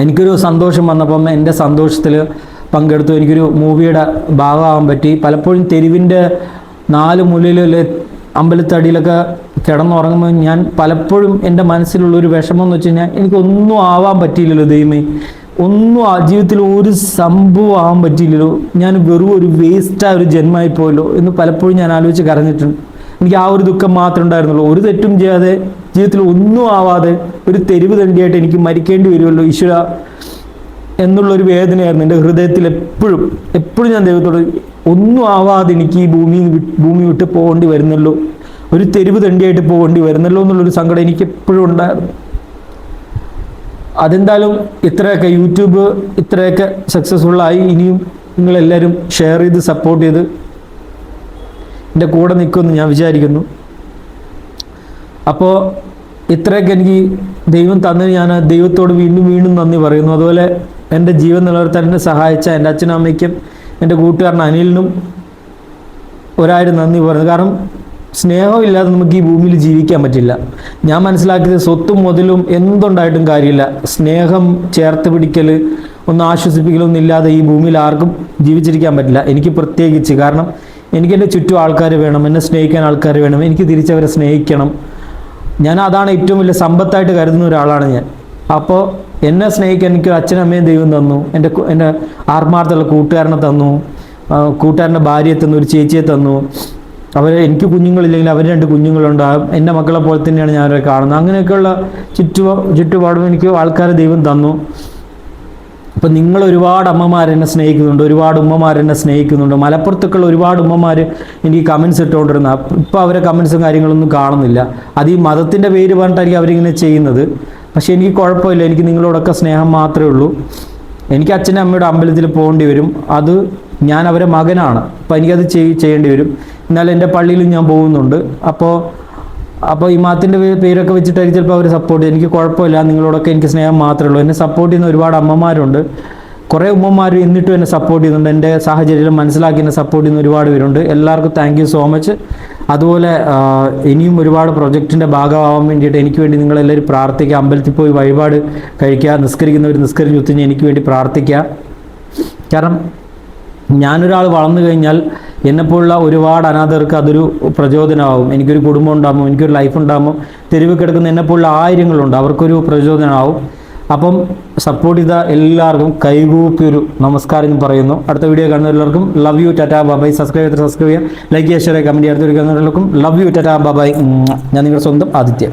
എനിക്കൊരു സന്തോഷം വന്നപ്പം എന്റെ സന്തോഷത്തിൽ പങ്കെടുത്തു. എനിക്കൊരു മൂവിയുടെ ഭാഗമാകാൻ പറ്റി. പലപ്പോഴും തെരുവിന്റെ നാല് മൂലയിലെ അമ്പലത്തടിയിലൊക്കെ കിടന്നുറങ്ങുമ്പോൾ ഞാൻ പലപ്പോഴും എന്റെ മനസ്സിലുള്ളൊരു വിഷമം എന്ന് വെച്ച് കഴിഞ്ഞാൽ എനിക്കൊന്നും ആവാൻ പറ്റിയില്ലല്ലോ ദൈവമേ. ഒന്നും ആ ജീവിതത്തിൽ ഒരു സംഭവം ആവാൻ പറ്റിയില്ലല്ലോ. ഞാൻ വെറും ഒരു വേസ്റ്റായ ഒരു ജന്മമായി പോയല്ലോ എന്ന് പലപ്പോഴും ഞാൻ ആലോചിച്ച് കരഞ്ഞിട്ടുണ്ട്. എനിക്ക് ആ ഒരു ദുഃഖം മാത്രമേ ഉണ്ടായിരുന്നുള്ളൂ. ഒരു തെറ്റും ചെയ്യാതെ ജീവിതത്തിൽ ഒന്നും ആവാതെ ഒരു തെരുവ് തണ്ടിയായിട്ട് എനിക്ക് മരിക്കേണ്ടി വരുമല്ലോ ഈശ്വര. എന്നുള്ളൊരു വേദനയായിരുന്നു എന്റെ ഹൃദയത്തിൽ എപ്പോഴും. എപ്പോഴും ഞാൻ ദൈവത്തോട് ഒന്നും ആവാതെ എനിക്ക് ഈ ഭൂമി ഭൂമി വിട്ട് പോകേണ്ടി വരുന്നല്ലോ. ഒരു തെരുവ് തണ്ടിയായിട്ട് പോകേണ്ടി വരുന്നല്ലോ എന്നുള്ളൊരു സങ്കടം എനിക്ക് എപ്പോഴും ഉണ്ടായിരുന്നു. അതെന്തായാലും ഇത്രയൊക്കെ യൂട്യൂബ് ഇത്രയൊക്കെ സക്സസ്ഫുൾ ആയി ഇനിയും നിങ്ങളെല്ലാവരും ഷെയർ ചെയ്ത് സപ്പോർട്ട് ചെയ്ത് എന്റെ കൂടെ നിൽക്കുമെന്ന് ഞാൻ വിചാരിക്കുന്നു. അപ്പോൾ ഇത്രയൊക്കെ എനിക്ക് ദൈവം തന്നതിന് ഞാൻ ദൈവത്തോട് വീണ്ടും വീണ്ടും നന്ദി പറയുന്നു. അതുപോലെ എന്റെ ജീവൻ നിലനിർത്താൻ എന്നെ സഹായിച്ച എന്റെ അച്ഛനും അമ്മയ്ക്കും എന്റെ കൂട്ടുകാരൻ അനിലിനും ഒരായിരം നന്ദി പറഞ്ഞു കാരണം സ്നേഹമില്ലാതെ നമുക്ക് ഈ ഭൂമിയിൽ ജീവിക്കാൻ പറ്റില്ല. ഞാൻ മനസ്സിലാക്കിയത് സ്വത്തും മുതലും എന്തുണ്ടായിട്ടും കാര്യമില്ല. സ്നേഹം ചേർത്ത് പിടിക്കൽ ഒന്ന് ആശ്വസിപ്പിക്കലൊന്നും ഇല്ലാതെ ഈ ഭൂമിയിൽ ആർക്കും ജീവിച്ചിരിക്കാൻ പറ്റില്ല. എനിക്ക് പ്രത്യേകിച്ച് കാരണം എനിക്ക് എന്റെ ചുറ്റും ആൾക്കാർ വേണം എന്നെ സ്നേഹിക്കാൻ ആൾക്കാർ വേണം എനിക്ക് തിരിച്ചവരെ സ്നേഹിക്കണം. ഞാൻ അതാണ് ഏറ്റവും വലിയ സമ്പത്തായിട്ട് കരുതുന്ന ഒരാളാണ് ഞാൻ. അപ്പോൾ എന്നെ സ്നേഹിക്കാൻ എനിക്ക് അച്ഛനും അമ്മയും ദൈവം തന്നു. എന്റെ എന്റെ ആത്മാർത്ഥമുള്ള കൂട്ടുകാരനെ തന്നു. കൂട്ടുകാരന്റെ ഭാര്യയെ തന്നു ഒരു ചേച്ചിയെ തന്നു. അവർ എനിക്ക് കുഞ്ഞുങ്ങളില്ലെങ്കിൽ അവർ രണ്ട് കുഞ്ഞുങ്ങളുണ്ട്. എന്റെ മക്കളെ പോലെ തന്നെയാണ് ഞാൻ അവരെ കാണുന്നത്. അങ്ങനെയൊക്കെയുള്ള ചുറ്റുപാ ചുറ്റുപാടും എനിക്ക് ആൾക്കാരെ ദൈവം തന്നു. അപ്പം നിങ്ങൾ ഒരുപാട് അമ്മമാരെന്നെ സ്നേഹിക്കുന്നുണ്ട്. ഒരുപാട് ഉമ്മമാരെന്നെ സ്നേഹിക്കുന്നുണ്ട്. മലപ്പുറത്തൊക്കെയുള്ള ഒരുപാട് ഉമ്മമാർ എനിക്ക് കമൻസ് ഇട്ടുകൊണ്ടിരുന്ന. ഇപ്പോൾ അവരെ കമൻസും കാര്യങ്ങളൊന്നും കാണുന്നില്ല. അത് ഈ മതത്തിന്റെ പേര് പറഞ്ഞിട്ടായിരിക്കും അവരിങ്ങനെ ചെയ്യുന്നത്. പക്ഷേ എനിക്ക് കുഴപ്പമില്ല. എനിക്ക് നിങ്ങളോടൊക്കെ സ്നേഹം മാത്രമേ ഉള്ളൂ. എനിക്ക് അച്ഛനും അമ്മയുടെ അമ്പലത്തിൽ പോകേണ്ടി വരും. അത് ഞാൻ അവരെ മകനാണ്. അപ്പോൾ എനിക്കത് ചെയ് ചെയ്യേണ്ടി വരും. എന്നാലും എന്റെ പള്ളിയിൽ ഞാൻ പോകുന്നുണ്ട്. അപ്പോൾ അപ്പോൾ ഈ മാത്തിന്റെ പേരൊക്കെ വെച്ചിട്ടായിരിക്കും ചിലപ്പോൾ അവർ സപ്പോർട്ട് ചെയ്യും എനിക്ക് കുഴപ്പമില്ല. നിങ്ങളോടൊക്കെ എനിക്ക് സ്നേഹം മാത്രമേ ഉള്ളൂ. എന്നെ സപ്പോർട്ട് ചെയ്യുന്ന ഒരുപാട് അമ്മമാരുണ്ട്. കുറേ ഉമ്മമാർ എന്നിട്ടും എന്നെ സപ്പോർട്ട് ചെയ്യുന്നുണ്ട്. എന്റെ സാഹചര്യം മനസ്സിലാക്കി എന്നെ സപ്പോർട്ട് ചെയ്യുന്ന ഒരുപാട് പേരുണ്ട്. എല്ലാവർക്കും താങ്ക് സോ മച്ച് അതുപോലെ ഇനിയും ഒരുപാട് പ്രൊജക്റ്റിന്റെ ഭാഗമാവാൻ വേണ്ടിയിട്ട് എനിക്ക് വേണ്ടി നിങ്ങളെല്ലാവരും പ്രാർത്ഥിക്കുക. അമ്പലത്തിൽ പോയി വഴിപാട് കഴിക്കുക. നിസ്കരിക്കുന്നവർ നിസ്കരിച്ച് ഒത്തിഞ്ഞ് എനിക്ക് വേണ്ടി പ്രാർത്ഥിക്കുക. കാരണം ഞാനൊരാൾ വളർന്നു കഴിഞ്ഞാൽ എന്നെപ്പോലുള്ള ഒരുപാട് അനാഥർക്ക് അതൊരു പ്രചോദനമാവും. എനിക്കൊരു കുടുംബം ഉണ്ടാകുമ്പോൾ എനിക്കൊരു ലൈഫ് ഉണ്ടാകുമ്പോൾ തെരുവ് കിടക്കുന്ന എന്നെപ്പോലുള്ള ആയിരങ്ങളുണ്ട്. അവർക്കൊരു പ്രചോദനമാവും. അപ്പം സപ്പോർട്ട് ചെയ്ത എല്ലാവർക്കും കൈകൂപ്പി ഒരു നമസ്കാരം എന്ന് പറയുന്നു. അടുത്ത വീഡിയോ കാണുന്ന എല്ലാവർക്കും love you Tata bye bye subscribe ചെയ്ത് സബ്സ്ക്രൈബ് ചെയ്യുക. ലൈക്ക് ചെയ്യുക ഷെയർ ചെയ്യുക വീഡിയോ കാണുന്ന എല്ലാവർക്കും ലവ് യു ടാറ്റാ ബാബായ് ഞാൻ നിങ്ങളുടെ സ്വന്തം ആദിത്യ.